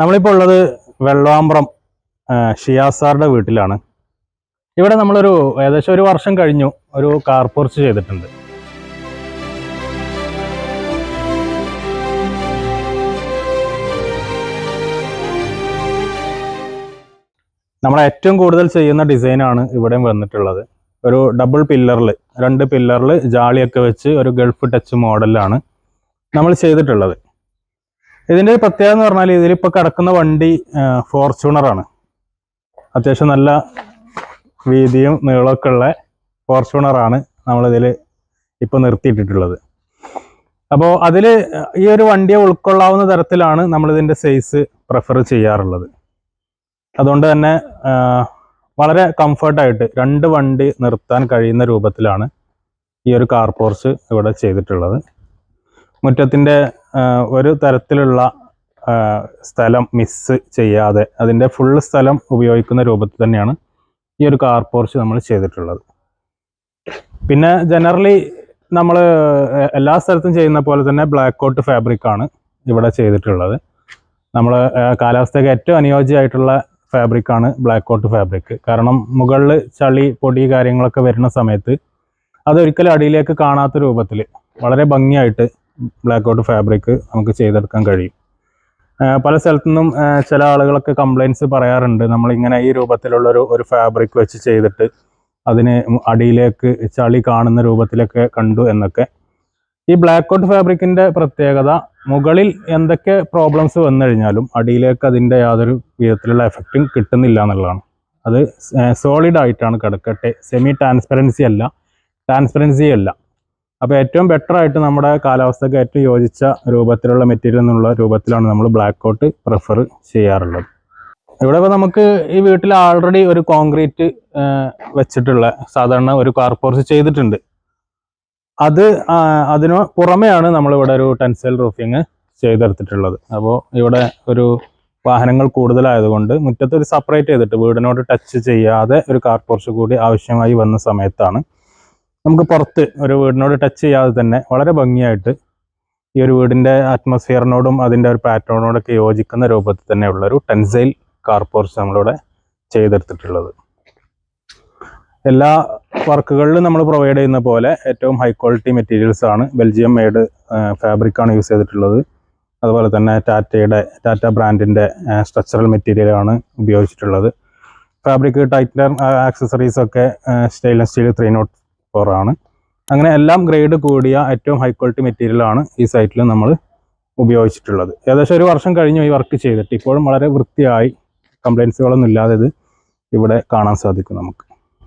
നമ്മളിപ്പോൾ ഉള്ളത് വെള്ളാമ്പ്രം ഷിയാസാറുടെ വീട്ടിലാണ്. ഇവിടെ നമ്മളൊരു ഏകദേശം ഒരു വർഷം കഴിഞ്ഞു ഒരു കാർ പോർച്ച് ചെയ്തിട്ടുണ്ട്. നമ്മൾ ഏറ്റവും കൂടുതൽ ചെയ്യുന്ന ഡിസൈനാണ് ഇവിടെയും വന്നിട്ടുള്ളത്. ഒരു ഡബിൾ പില്ലറിൽ രണ്ട് പില്ലറിൽ ജാളിയൊക്കെ വെച്ച് ഒരു ഗൾഫ് ടച്ച് മോഡലാണ് നമ്മൾ ചെയ്തിട്ടുള്ളത്. ഇതിന്റെ ഒരു പ്രത്യേകത എന്ന് പറഞ്ഞാൽ ഇതിലിപ്പോൾ കിടക്കുന്ന വണ്ടി ഫോർച്യൂണറാണ്. അത്യാവശ്യം നല്ല വീതിയും നീളമൊക്കെ ഉള്ള ഫോർച്യൂണറാണ് നമ്മളിതിൽ ഇപ്പോൾ നിർത്തിയിട്ടിട്ടുള്ളത്. അപ്പോൾ അതിൽ ഈ ഒരു വണ്ടിയെ ഉൾക്കൊള്ളാവുന്ന തരത്തിലാണ് നമ്മളിതിന്റെ സൈസ് പ്രിഫർ ചെയ്യാറുള്ളത്. അതുകൊണ്ട് തന്നെ വളരെ കംഫർട്ടായിട്ട് രണ്ട് വണ്ടി നിർത്താൻ കഴിയുന്ന രൂപത്തിലാണ് ഈ ഒരു കാർ പോർച്ച് ഇവിടെ ചെയ്തിട്ടുള്ളത്. മുറ്റത്തിന്റെ ഒരു തരത്തിലുള്ള സ്ഥലം മിസ് ചെയ്യാതെ അതിന്റെ ഫുൾ സ്ഥലം ഉപയോഗിക്കുന്ന രൂപത്തിൽ തന്നെയാണ് ഈ ഒരു കാർ പോർച്ച് നമ്മൾ ചെയ്തിട്ടുള്ളത്. പിന്നെ ജനറലി നമ്മൾ എല്ലാ സ്ഥലത്തും ചെയ്യുന്ന പോലെ തന്നെ ബ്ലാക്ക് ഔട്ട് ഫാബ്രിക് ആണ് ഇവിടെ ചെയ്തിട്ടുള്ളത്. നമ്മൾ കാലാവസ്ഥയ്ക്ക് ഏറ്റവും അനുയോജ്യമായിട്ടുള്ള ഫാബ്രിക് ആണ് ബ്ലാക്ക് ഔട്ട് ഫാബ്രിക് കാരണം മുകളിൽ ചളി പൊടി കാര്യങ്ങളൊക്കെ വരുന്ന സമയത്ത് അതൊരിക്കലും അടിയിലേക്ക് കാണാത്ത രൂപത്തിൽ വളരെ ഭംഗിയായിട്ട് ബ്ലാക്ക് ഔട്ട് ഫാബ്രിക് നമുക്ക് ചെയ്തെടുക്കാൻ കഴിയും. പല സ്ഥലത്തു നിന്നും ചില ആളുകളൊക്കെ കംപ്ലൈന്റ്സ് പറയാറുണ്ട്. നമ്മളിങ്ങനെ ഈ രൂപത്തിലുള്ളൊരു ഒരു ഫാബ്രിക് വെച്ച് ചെയ്തിട്ട് അതിന് അടിയിലേക്ക് ചളി കാണുന്ന രൂപത്തിലൊക്കെ കണ്ടു എന്നൊക്കെ. ഈ ബ്ലാക്ക് ഔട്ട് ഫാബ്രിക്കിന്റെ പ്രത്യേകത മുകളിൽ എന്തൊക്കെ പ്രോബ്ലംസ് വന്നു കഴിഞ്ഞാലും അടിയിലേക്ക് അതിന്റെ യാതൊരു വിധത്തിലുള്ള എഫക്റ്റും കിട്ടുന്നില്ല എന്നുള്ളതാണ്. അത് സോളിഡ് ആയിട്ടാണ് കിടക്കട്ടെ. സെമി ട്രാൻസ്പെറൻസി അല്ല. ട്രാൻസ്പെറൻസി അല്ല. അപ്പോൾ ഏറ്റവും ബെറ്റർ ആയിട്ട് നമ്മുടെ കാലാവസ്ഥയ്ക്ക് ഏറ്റവും യോജിച്ച രൂപത്തിലുള്ള മെറ്റീരിയൽ എന്നുള്ള രൂപത്തിലാണ് നമ്മൾ ബ്ലാക്ക് ഔട്ട് പ്രിഫർ ചെയ്യാറുള്ളത്. ഇവിടെ ഇപ്പോൾ നമുക്ക് ഈ വീട്ടിൽ ആൾറെഡി ഒരു കോൺക്രീറ്റ് വെച്ചിട്ടുള്ള സാധാരണ ഒരു കാർ പോർച്ച് ചെയ്തിട്ടുണ്ട്. അത് അതിന് പുറമെയാണ് നമ്മളിവിടെ ഒരു ടെൻസൈൽ റൂഫിങ് ചെയ്തെടുത്തിട്ടുള്ളത്. അപ്പോൾ ഇവിടെ ഒരു വാഹനങ്ങൾ കൂടുതലായതുകൊണ്ട് മുറ്റത്ത് ഒരു സെപ്പറേറ്റ് ചെയ്തിട്ട് വീടിനോട് ടച്ച് ചെയ്യാതെ ഒരു കാർ പോർച്ച് കൂടി ആവശ്യമായി വന്ന സമയത്താണ് നമുക്ക് പുറത്ത് ഒരു വീടിനോട് ടച്ച് ചെയ്യാതെ തന്നെ വളരെ ഭംഗിയായിട്ട് ഈ ഒരു വീടിന്റെ അറ്റ്മോസ്ഫിയറിനോടും അതിന്റെ ഒരു പാറ്റേണിനോടൊക്കെ യോജിക്കുന്ന രൂപത്തിൽ തന്നെയുള്ള ഒരു ടെൻസൈൽ കാർപോർച്ച് നമ്മളിവിടെ ചെയ്തെടുത്തിട്ടുള്ളത്. എല്ലാ വർക്കുകളിലും നമ്മൾ പ്രൊവൈഡ് ചെയ്യുന്ന പോലെ ഏറ്റവും ഹൈ ക്വാളിറ്റി മെറ്റീരിയൽസ് ആണ്. ബെൽജിയം മെയ്ഡ് ഫാബ്രിക് ആണ് യൂസ് ചെയ്തിട്ടുള്ളത്. അതുപോലെ തന്നെ ടാറ്റയുടെ ടാറ്റ ബ്രാൻഡിന്റെ സ്ട്രക്ചറൽ മെറ്റീരിയലാണ് ഉപയോഗിച്ചിട്ടുള്ളത്. Fabric tightener ആക്സസറീസൊക്കെ stainless steel three not four ആണ്. അങ്ങനെ എല്ലാം ഗ്രേഡ് കൂടിയ ഏറ്റവും ഹൈ ക്വാളിറ്റി മെറ്റീരിയലാണ് ഈ സൈറ്റിൽ നമ്മൾ ഉപയോഗിച്ചിട്ടുള്ളത്. ഏകദേശം ഒരു വർഷം കഴിഞ്ഞു ഈ വർക്ക് ചെയ്തിട്ട്. ഇപ്പോഴും വളരെ വൃത്തിയായി കംപ്ലൈൻസുകളൊന്നും ഇല്ലാതെ ഇത് ഇവിടെ കാണാൻ സാധിക്കും നമുക്ക്.